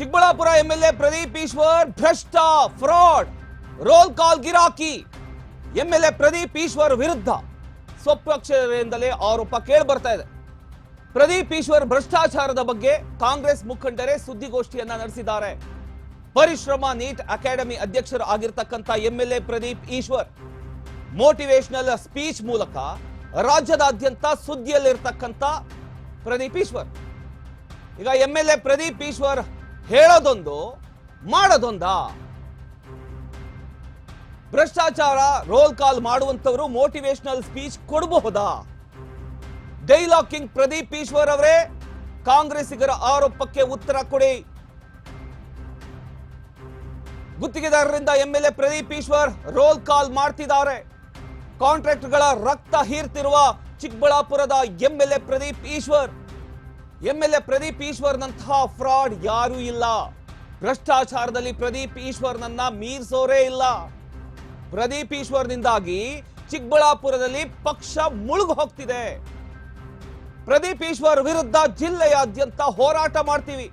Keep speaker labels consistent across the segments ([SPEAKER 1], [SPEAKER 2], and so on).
[SPEAKER 1] Chikkaballapur MLA Pradeep Eshwar, ಭ್ರಷ್ಟ, fraud, roll call ಗಿರಾಕಿ. MLA Pradeep Eshwar ವಿರುದ್ಧ ಸ್ವಪಕ್ಷದಿಂದಲೇ ಆರೋಪ ಕೇಳಿ ಬರ್ತಾ ಇದೆ. ಪ್ರದೀಪ್ ಈಶ್ವರ್ ಭ್ರಷ್ಟಾಚಾರದ ಬಗ್ಗೆ ಕಾಂಗ್ರೆಸ್ ಮುಖಂಡರೇ ಸುದ್ದಿಗೋಷ್ಠಿಯನ್ನ ನಡೆಸಿದ್ದಾರೆ. ಪರಿಶ್ರಮ ನೀಟ್ ಅಕಾಡೆಮಿ ಅಧ್ಯಕ್ಷರು ಆಗಿರ್ತಕ್ಕಂಥ MLA Pradeep Eshwar motivational speech ಮೂಲಕ ರಾಜ್ಯದಾದ್ಯಂತ ಸುದ್ದಿಯಲ್ಲಿರ್ತಕ್ಕಂಥ ಪ್ರದೀಪ್ ಈಶ್ವರ್. ಈಗ M L A Pradeep Eshwar ಹೇಳೋದೊಂದು, ಮಾಡೋದೊಂದ. ಭ್ರಷ್ಟಾಚಾರ ರೋಲ್ ಕಾಲ್ ಮಾಡುವಂತವರು ಮೋಟಿವೇಶನಲ್ ಸ್ಪೀಚ್ ಕೊಡಬಹುದಾ? ಡೈಲಾಗ್ ಕಿಂಗ್ ಪ್ರದೀಪ್ ಈಶ್ವರ್ ಅವರೇ, ಕಾಂಗ್ರೆಸ್ಸಿಗರ ಆರೋಪಕ್ಕೆ ಉತ್ತರ ಕೊಡಿ. ಗುತ್ತಿಗೆದಾರರಿಂದ MLA Pradeep Eshwar roll call ಮಾಡ್ತಿದ್ದಾರೆ. ಕಾಂಟ್ರಾಕ್ಟ್ಗಳ ರಕ್ತ ಹೀರ್ತಿರುವ ಚಿಕ್ಕಬಳ್ಳಾಪುರದ ಎಂಎಲ್ಎ ಪ್ರದೀಪ್ ಈಶ್ವರ್. ಎಂಎಲ್ಎ ಪ್ರದೀಪ್ ಈಶ್ವರ್ನಂತಹ ಫ್ರಾಡ್ ಯಾರೂ ಇಲ್ಲ. ಭ್ರಷ್ಟಾಚಾರದಲ್ಲಿ ಪ್ರದೀಪ್ ಈಶ್ವರ್ನನ್ನ ಮೀರ್ಸೋರೇ ಇಲ್ಲ. ಪ್ರದೀಪ್ ಈಶ್ವರ್ನಿಂದಾಗಿ ಚಿಕ್ಕಬಳ್ಳಾಪುರದಲ್ಲಿ ಪಕ್ಷ ಮುಳುಗು ಹೋಗ್ತಿದೆ. ಪ್ರದೀಪ್ ಈಶ್ವರ್ ವಿರುದ್ಧ ಜಿಲ್ಲೆಯಾದ್ಯಂತ ಹೋರಾಟ ಮಾಡ್ತೀವಿ.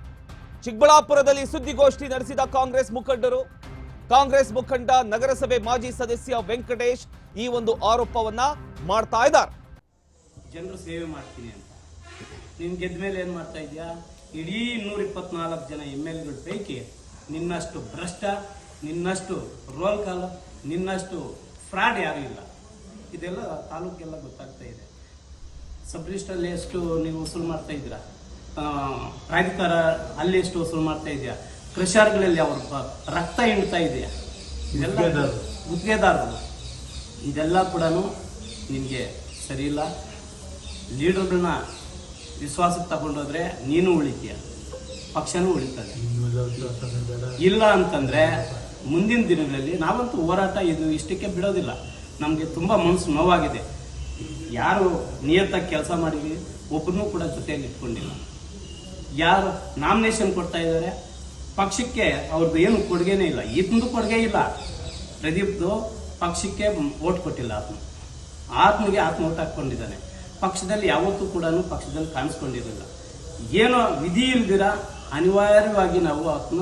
[SPEAKER 1] ಚಿಕ್ಕಬಳ್ಳಾಪುರದಲ್ಲಿ ಸುದ್ದಿಗೋಷ್ಠಿ ನಡೆಸಿದ ಕಾಂಗ್ರೆಸ್ ಮುಖಂಡರು, ಕಾಂಗ್ರೆಸ್ ಮುಖಂಡ, ನಗರಸಭೆ ಮಾಜಿ ಸದಸ್ಯ ವೆಂಕಟೇಶ್ ಈ ಒಂದು ಆರೋಪವನ್ನ ಮಾಡ್ತಾ ಇದ್ದಾರೆ.
[SPEAKER 2] ಜನರು ಸೇವೆ ಮಾಡ್ತೀನಿ ಅಂತ. ನೀನು ಗೆದ್ದ ಮೇಲೆ ಏನು ಮಾಡ್ತಾ ಇದೆಯಾ ಇಡೀ ನೂರ ಇಪ್ಪತ್ನಾಲ್ಕು ಜನ ಎಂ ಎಲ್ಗಳ ಪೈಕಿ ನಿನ್ನಷ್ಟು ಭ್ರಷ್ಟ ನಿನ್ನಷ್ಟು ರೋಲ್ ಕಾಲ್ ನಿನ್ನಷ್ಟು ಫ್ರಾಡ್ ಯಾರು ಇಲ್ಲ. ಇದೆಲ್ಲ ತಾಲೂಕೆಲ್ಲ ಗೊತ್ತಾಗ್ತಾ ಇದೆ. ಸಬ್ ರಿಜಿಸ್ಟ್ರಲ್ಲಿ ಎಷ್ಟು ನೀವು ವಸೂಲು ಮಾಡ್ತಾ ಇದ್ದೀರಾ? ಪ್ರಾಧಿಕಾರ ಅಲ್ಲಿ ಎಷ್ಟು ವಸೂಲು ಮಾಡ್ತಾ ಇದೆಯಾ ಕೃಷಿಗಳಲ್ಲಿ ಅವ್ರ ಬ- ರಕ್ತ ಹಿಂಡ್ತಾ ಇದೆಯಾ? ಇದೆಲ್ಲ
[SPEAKER 3] ಗುತ್ತಿಗೆದಾರರು.
[SPEAKER 2] ಗುತ್ತಿಗೆದಾರರು ಇದೆಲ್ಲ ಕೂಡ ನಿಮಗೆ ಸರಿ ಇಲ್ಲ. ಲೀಡರ್ಗಳನ್ನ ವಿಶ್ವಾಸಕ್ಕೆ ತಗೊಂಡೋದ್ರೆ ನೀನು ಉಳಿತೀಯ ಪಕ್ಷನೂ ಉಳಿತದೆ. ಇಲ್ಲ ಅಂತಂದ್ರೆ ಮುಂದಿನ ದಿನಗಳಲ್ಲಿ ನಾವಂತೂ ಹೋರಾಟ ಇದು ಇಷ್ಟಕ್ಕೆ ಬಿಡೋದಿಲ್ಲ. ನಮಗೆ ತುಂಬ ಮನಸ್ಸು ನೋವಾಗಿದೆ. ಯಾರು ನಿಯತ್ತಾಗಿ ಕೆಲಸ ಮಾಡಿದ್ವಿ ಒಬ್ಬರನ್ನೂ ಕೂಡ ಜೊತೆಯಲ್ಲಿ ಇಟ್ಕೊಂಡಿಲ್ಲ ಯಾರು ನಾಮಿನೇಷನ್ ಕೊಡ್ತಾ ಇದ್ದಾರೆ ಪಕ್ಷಕ್ಕೆ ಅವ್ರದ್ದು ಏನು ಕೊಡುಗೆನೇ ಇಲ್ಲ. ಇದೊಂದು ಕೊಡುಗೆ ಇಲ್ಲ. ಪ್ರದೀಪ್ದು ಪಕ್ಷಕ್ಕೆ ಓಟ್ ಕೊಟ್ಟಿಲ್ಲ ಆತ್ಮ. ಆತ್ಮಗೆ ಆತ್ಮ ಓಟ್ ಹಾಕೊಂಡಿದ್ದಾನೆ ಪಕ್ಷದಲ್ಲಿ ಯಾವತ್ತೂ ಕೂಡ ಪಕ್ಷದಲ್ಲಿ ಕಾಣಿಸ್ಕೊಂಡಿರಲಿಲ್ಲ. ಏನೋ ವಿಧಿ ಇಲ್ದಿರ ಅನಿವಾರ್ಯವಾಗಿ ನಾವು ಆತ್ಮ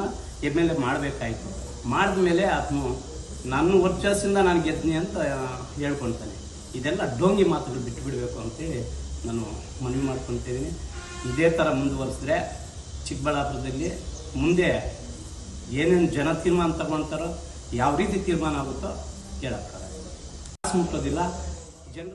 [SPEAKER 2] ಎಂ ಎಲ್ ಎ ಮಾಡಬೇಕಾಯ್ತು. ಮಾಡಿದ ಮೇಲೆ ನನ್ನ ವರ್ಚಸ್ಸಿಂದ ನಾನು ಗೆದ್ನಿ ಅಂತ ಹೇಳ್ಕೊತಾನೆ ಇದೆಲ್ಲ ಡೋಂಗಿ ಮಾತುಗಳು ಬಿಟ್ಟು ಬಿಡಬೇಕು ಅಂತೇಳಿ ನಾನು ಮನವಿ ಮಾಡ್ಕೊತಿದ್ದೀನಿ ಇದೇ ಥರ ಮುಂದುವರೆಸಿದ್ರೆ ಚಿಕ್ಕಬಳ್ಳಾಪುರದಲ್ಲಿ ಮುಂದೆ ಏನೇನು ಜನ ತೀರ್ಮಾನ ತಗೊಳ್ತಾರೋ ಯಾವ ರೀತಿ ತೀರ್ಮಾನ ಆಗುತ್ತೋ ಹೇಳಕ್ಕಾಗಲ್ಲ ಮುಟ್ಟೋದಿಲ್ಲ. ಜನರು